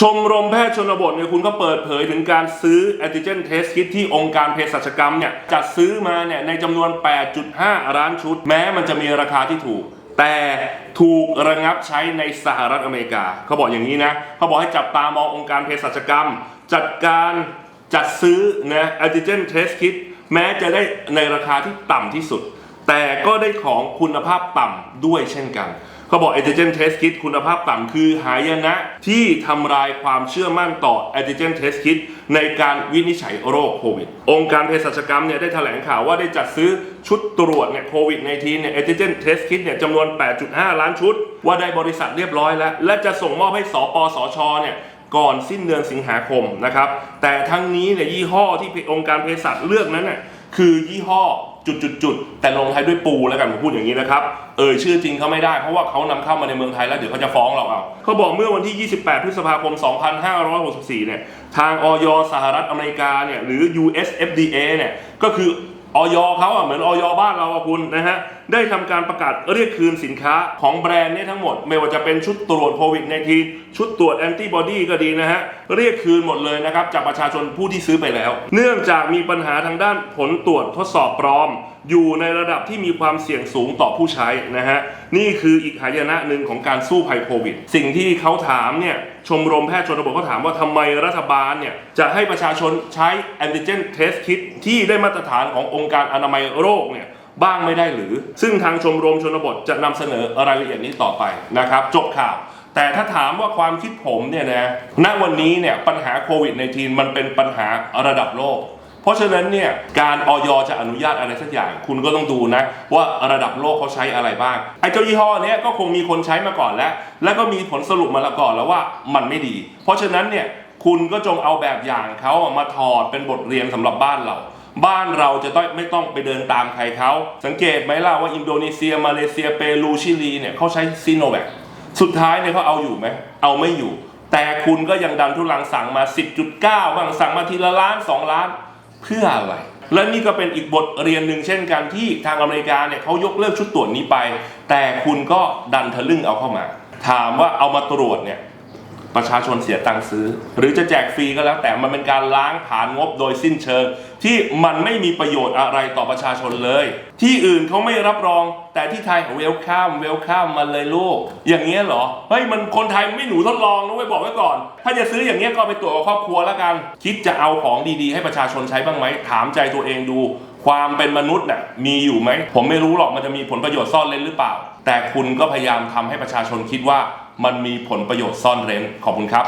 ชมรมแพทย์ชนบทเนี่ยคุณก็เปิดเผยถึงการซื้อแอนติเจนเทสคิทที่องค์การเภสัชกรรมเนี่ยจัดซื้อมาเนี่ยในจำนวน 8.5 ล้านชุด แม้มันจะมีราคาที่ถูก แต่ถูกระงับใช้ในสหรัฐอเมริกา เขาบอกอย่างนี้นะ เขาบอกให้จับตามององค์การเภสัชกรรม จัดการจัดซื้อนะแอนติเจนเทสคิทแม้จะได้ในราคาที่ต่ำที่สุด แต่ก็ได้ของคุณภาพต่ำด้วยเช่นกัน เขาบอก Antigen Test Kit คุณภาพต่ำคือหายนะที่ทำลายความเชื่อมั่นต่อ Antigen Test Kit ในการวินิจฉัยโรคโควิด องค์การเภสัชกรรมเนี่ยได้แถลงข่าวว่าได้จัดซื้อชุดตรวจเนี่ยโควิด -19 เนี่ย Antigen Test Kit เนี่ยจำนวน 8.5 ล้านชุด ว่าได้บริษัทเรียบร้อยแล้ว และจะส่งมอบให้สปสชเนี่ยก่อนสิ้นเดือนสิงหาคมนะครับ แต่ทั้งนี้เนี่ยยี่ห้อที่องค์การเภสัชเลือกนั้นน่ะคือยี่ห้อ จุดๆๆแต่ลงท้ายด้วยปูแล้วกันผมพูดอย่างนี้นะครับ เอ่ยชื่อจริงเขาไม่ได้เพราะว่าเขานำเข้ามาในเมืองไทยแล้วเดี๋ยวเขาจะฟ้องเราเอาเขาบอกเมื่อวันที่ 28 พฤษภาคม 2564 เนี่ยทางออยสหรัฐอเมริกาเนี่ยหรือ US FDA เนี่ยก็คือ ออยเขาอะเหมือนออยบ้านเราอะคุณนะฮะได้ทำการประกาศเรียกคืนสินค้าของแบรนด์เนี่ยทั้งหมด ไม่ว่าจะเป็นชุดตรวจโควิดในทีชุดตรวจแอนติบอดีก็ดีนะฮะเรียกคืนหมดเลยนะครับจากประชาชนผู้ที่ซื้อไปแล้ว เนื่องจากมีปัญหาทางด้านผลตรวจทดสอบปลอม อยู่ในระดับที่มีความเสี่ยงสูงต่อผู้ใช้นะฮะ นี่คืออีกหายนะหนึ่งของการสู้ภัยโควิด สิ่งที่เขาถามเนี่ย ชมรมแพทย์ชนบทเขาถามว่าทำไมรัฐบาลเนี่ย จะให้ประชาชนใช้แอนติเจนเทสคิ t ที่ได้มาตรฐานขององค์การอนามัยโรคเนี่ยบ้างไม่ได้หรือ ซึ่งทางชมรมชนบทจะนำเสนอรายละเอียดนี้ต่อไปนะครับ จบข่าว แต่ถ้าถามว่าความคิดผมเนี่ยนะ ณ วันนี้เนี่ยปัญหาโควิด -19 มันเป็นปัญหาระดับโลก ราะฉะนั้นเนี่ยการออยจะอนุญาตอะไรสักอย่าง คุณก็ต้องดูนะว่าระดับโลกเขาใช้อะไรบ้างไอ้เจ้ายี่ห้อเนี้ยก็คงมีคนใช้มาก่อนแล้ว แล้วก็มีผลสรุปมาแล้วก่อนแล้วว่ามันไม่ดี เพราะฉะนั้นเนี่ยคุณก็จงเอาแบบอย่างเขามาถอดเป็นบทเรียนสำหรับบ้านเราบ้านเราจะต้องไม่ต้องไปเดินตามใครเขา สังเกตไหมล่ะว่าอินโดนีเซีย มาเลเซีย เปรู ชิลีเนี่ยเขาใช้ซีโนแวคสุดท้ายเนี่ยเขาเอาอยู่ไหม เอาไม่อยู่ แต่คุณก็ยังดันทุลังสั่งมา 10.9 บ้างสั่งมาทีละล้าน 2 ล้าน เพื่ออะไร และนี่ก็เป็นอีกบทเรียนหนึ่งเช่นกันที่ทางอเมริกาเนี่ยเขายกเลิกชุดตรวจนี้ไป แต่คุณก็ดันทะลึ่งเอาเข้ามา ถามว่าเอามาตรวจเนี่ย ประชาชนเสียตังค์ซื้อ หรือจะแจกฟรีก็แล้วแต่มันเป็นการล้างผ่านงบโดยสิ้นเชิง ที่มันไม่มีประโยชน์อะไรต่อประชาชนเลย ที่อื่นเขาไม่รับรอง แต่ที่ไทยเวลคัมเวลคัมมาเลยลูก อย่างเงี้ยเหรอเฮ้ยมันคนไทยไม่หนูทดลองนะไว้ยบอกไว้ก่อน ถ้าจะซื้ออย่างเงี้ยก็ไปตรวจกับครอบครัวแล้วกัน คิดจะเอาของดีๆ ให้ประชาชนใช้บ้างไหมถามใจตัวเองดู ความเป็นมนุษย์น่ะมีอยู่ไหมผมไม่รู้หรอกมันจะมีผลประโยชน์ซ่อนเร้นหรือเปล่า แต่คุณก็พยายามทำให้ประชาชนคิดว่า มันมีผลประโยชน์ซ่อนเร้นขอบคุณครับ